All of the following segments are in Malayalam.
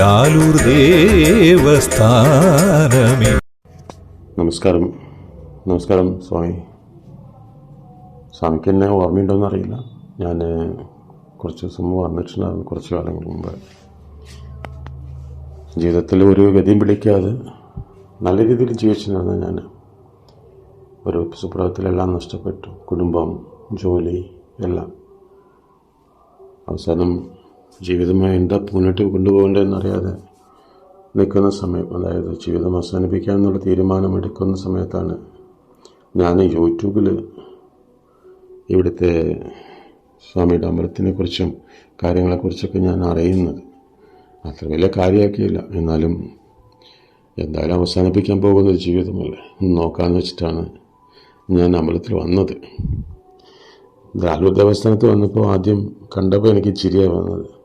ലാലൂർ ദേവസ്ഥാനമേ. നമസ്കാരം. നമസ്കാരം സ്വാമി. സ്വാമിക്ക് എന്നെ ഓർമ്മയുണ്ടോയെന്ന് അറിയില്ല. ഞാൻ കുറച്ച് ദിവസം മുമ്പ് വന്നിട്ടുണ്ടായിരുന്നു കുറച്ച് കാലങ്ങൾ മുമ്പ്. ജീവിതത്തിൽ ഒരു ഗതിയും പിടിക്കാതെ നല്ല രീതിയിൽ ജീവിച്ചിരുന്ന ഞാൻ ഒരു സുപ്രഭത്തിലെല്ലാം നഷ്ടപ്പെട്ടു. കുടുംബം ജോലി എല്ലാം. അവസാനം ജീവിതമായി എന്താ മുന്നോട്ട് കൊണ്ടുപോകേണ്ടതെന്നറിയാതെ നിൽക്കുന്ന സമയം അതായത് ജീവിതം അവസാനിപ്പിക്കാമെന്നുള്ള തീരുമാനമെടുക്കുന്ന സമയത്താണ് ഞാൻ യൂട്യൂബിൽ ഇവിടുത്തെ സ്വാമിയുടെ അമ്പലത്തിനെ കുറിച്ചും കാര്യങ്ങളെക്കുറിച്ചൊക്കെ ഞാൻ അറിയുന്നത്. അത്ര വലിയ കാര്യമാക്കിയില്ല. എന്നാലും എന്തായാലും അവസാനിപ്പിക്കാൻ പോകുന്ന ഒരു ജീവിതമല്ലേ? നോക്കാമെന്ന് വെച്ചിട്ടാണ് ഞാൻ അമ്പലത്തിൽ വന്നത്. ലാലൂർ ദേവസ്ഥാനത്ത് വന്നപ്പോൾ ആദ്യം കണ്ടപ്പോൾ എനിക്ക് ചിരിയാണ് വന്നത്.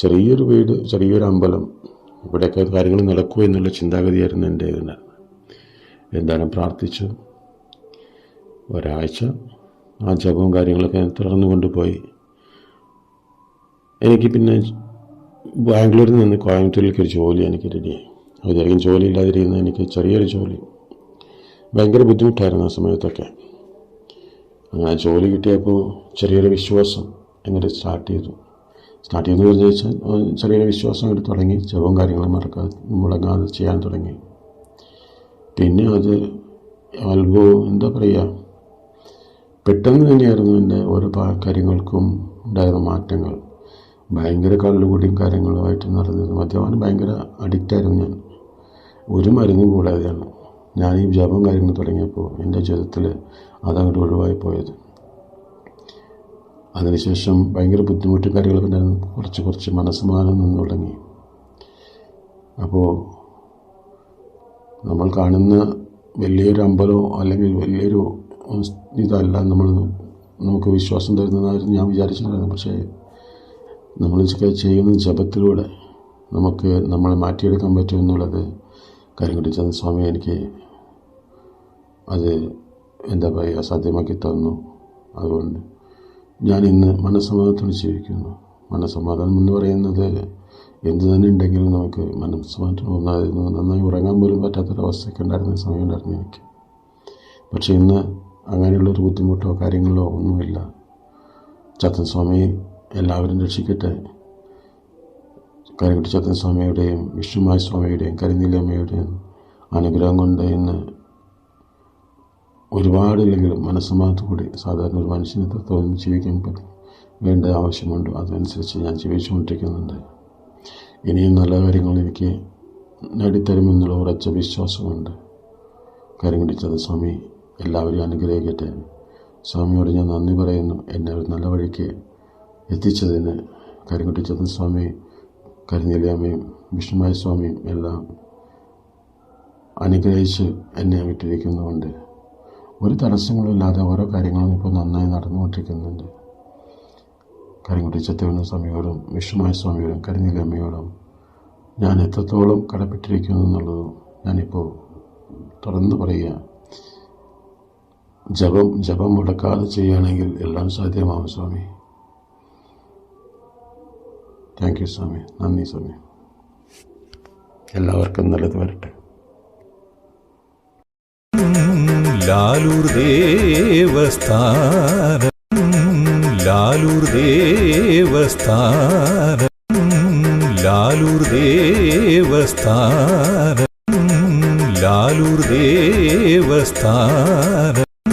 ചെറിയൊരു വീട് ചെറിയൊരു അമ്പലം. ഇവിടെയൊക്കെ കാര്യങ്ങൾ നടക്കുമോ എന്നുള്ള ചിന്താഗതിയായിരുന്നു എന്റെ ഇതിന്. എന്തായാലും പ്രാർത്ഥിച്ചു. ഒരാഴ്ച ആ ജപവും കാര്യങ്ങളൊക്കെ തുടർന്നു കൊണ്ടുപോയി. എനിക്ക് പിന്നെ ബാംഗ്ലൂരിൽ നിന്ന് കോയമ്പത്തൂരിലേക്ക് ഒരു ജോലി എനിക്ക് റെഡിയായി അതായിരിക്കും ജോലി ഇല്ലാതിരിക്കുന്ന എനിക്ക് ചെറിയൊരു ജോലി. ഭയങ്കര ബുദ്ധിമുട്ടായിരുന്നു ആ സമയത്തൊക്കെ. അങ്ങനെ ജോലി കിട്ടിയപ്പോൾ ചെറിയൊരു വിശ്വാസം എന്നിട്ട് സ്റ്റാർട്ട് ചെയ്തു. സ്റ്റാർട്ട് ചെയ്തു എന്ന് വെച്ചാൽ ചെറിയൊരു വിശ്വാസം എടുത്ത് തുടങ്ങി. ജപവും കാര്യങ്ങളും മറക്കാതെ മുടങ്ങാതെ ചെയ്യാൻ തുടങ്ങി. പിന്നെ അത് അത്ഭുതം എന്താ പറയുക പെട്ടെന്ന് തന്നെയായിരുന്നു എന്റെ ഓരോ കാര്യങ്ങൾക്കും ഉണ്ടായിരുന്ന മാറ്റങ്ങൾ. ഭയങ്കര കള്ളുകൂടിയും കാര്യങ്ങളുമായിട്ട് നടന്നത് മദ്യപാനം ഭയങ്കര അഡിക്റ്റായിരുന്നു ഞാൻ. ഒരു മരുന്നും കൂടാതെയാണ് ഞാൻ ഈ ജപം കാര്യങ്ങൾ തുടങ്ങിയപ്പോൾ എന്റെ ജീവിതത്തിൽ അതങ്ങോട്ട് ഒഴിവായി പോയത്. അതിനുശേഷം ഭയങ്കര ബുദ്ധിമുട്ടും കാര്യങ്ങളൊക്കെ ഉണ്ടായിരുന്നു. കുറച്ച് കുറച്ച് മനസ്സമാനം നിന്ന് തുടങ്ങി. അപ്പോൾ നമ്മൾ കാണുന്ന വലിയൊരു അമ്പലമോ അല്ലെങ്കിൽ വലിയൊരു ഇതല്ല നമ്മൾ നമുക്ക് വിശ്വാസം തരുന്നതായിരുന്നു ഞാൻ വിചാരിച്ചിട്ടുണ്ടായിരുന്നു. പക്ഷേ നമ്മൾ ചെയ്യുന്ന ജപത്തിലൂടെ നമുക്ക് നമ്മളെ മാറ്റിയെടുക്കാൻ പറ്റും എന്നുള്ളത് കരിങ്കുട്ടി ചന്ദ്ര സ്വാമി എനിക്ക് അത് എന്താ പറയുക സാധ്യമാക്കി തന്നു. അതുകൊണ്ട് ഞാൻ ഇന്ന് മനസ്സമാധാനത്തോടെ ജീവിക്കുന്നു. മനസ്സമാധാനം എന്ന് പറയുന്നത് എന്ത് തന്നെ ഉണ്ടെങ്കിലും നമുക്ക് മനസ്സമാധാനം ഒന്നായിരുന്നു. നന്നായി ഉറങ്ങാൻ പോലും പറ്റാത്തൊരവസ്ഥയൊക്കെ ഉണ്ടായിരുന്ന സമയം ഉണ്ടായിരുന്നു എനിക്ക്. പക്ഷേ ഇന്ന് അങ്ങനെയുള്ളൊരു ബുദ്ധിമുട്ടോ കാര്യങ്ങളോ ഒന്നുമില്ല. ചത്തൻ സ്വാമി എല്ലാവരും രക്ഷിക്കട്ടെ. കരിക്കുട്ടി ചത്തൻ സ്വാമിയുടെയും വിഷ്ണുമായ സ്വാമിയുടെയും കരിനീലമ്മയുടെയും അനുഗ്രഹം കൊണ്ട് ഇന്ന് ഒരുപാടില്ലെങ്കിലും മനസ്സമാനത്തോടെ സാധാരണ ഒരു മനുഷ്യനെ എത്രത്തോളം ജീവിക്കാൻ വേണ്ട ആവശ്യമുണ്ടോ അതനുസരിച്ച് ഞാൻ ജീവിച്ചുകൊണ്ടിരിക്കുന്നുണ്ട്. ഇനിയും നല്ല കാര്യങ്ങൾ എനിക്ക് നേടിത്തരുമെന്നുള്ള ഉറച്ച വിശ്വാസമുണ്ട്. കാര്യം പിടിച്ചത് സ്വാമി എല്ലാവരെയും അനുഗ്രഹിക്കട്ടെ. സ്വാമിയോട് ഞാൻ നന്ദി പറയുന്നു. എന്നെ ഒരു നല്ല വഴിക്ക് എത്തിച്ചതിന് കാര്യം പിടിച്ചത് സ്വാമി കരിനീലയമ്മയും വിഷ്ണുമായ സ്വാമിയും എല്ലാം അനുഗ്രഹിച്ച് എന്നെ വിട്ടിരിക്കുന്നുണ്ട് ഒരു തടസ്സങ്ങളില്ലാതെ ഓരോ കാര്യങ്ങളും ഇപ്പോൾ നന്നായി നടന്നുകൊണ്ടിരിക്കുന്നുണ്ട്. കരിങ്കുട്ടി ചത്തവണ്ണ സ്വാമിയോടും വിഷ്ണുമായ സ്വാമിയോടും കരിനീലമ്മയോടും ഞാൻ എത്രത്തോളം കടപ്പെട്ടിരിക്കുന്നു എന്നുള്ളത് ഞാനിപ്പോൾ തുറന്നു പറയുക ജപം ജപം മുടക്കാതെ ചെയ്യുകയാണെങ്കിൽ എല്ലാം സാധ്യമാവും സ്വാമി. താങ്ക് യു സ്വാമി. നന്ദി സ്വാമി. എല്ലാവർക്കും നല്ലത് വരട്ടെ. ലാലൂർ ദേവസ്ഥാനം ലാലൂർ ദേവസ്ഥാനം ലാലൂർ ദേവസ്ഥാനം ലാലൂർ ദേവസ്ഥാനം.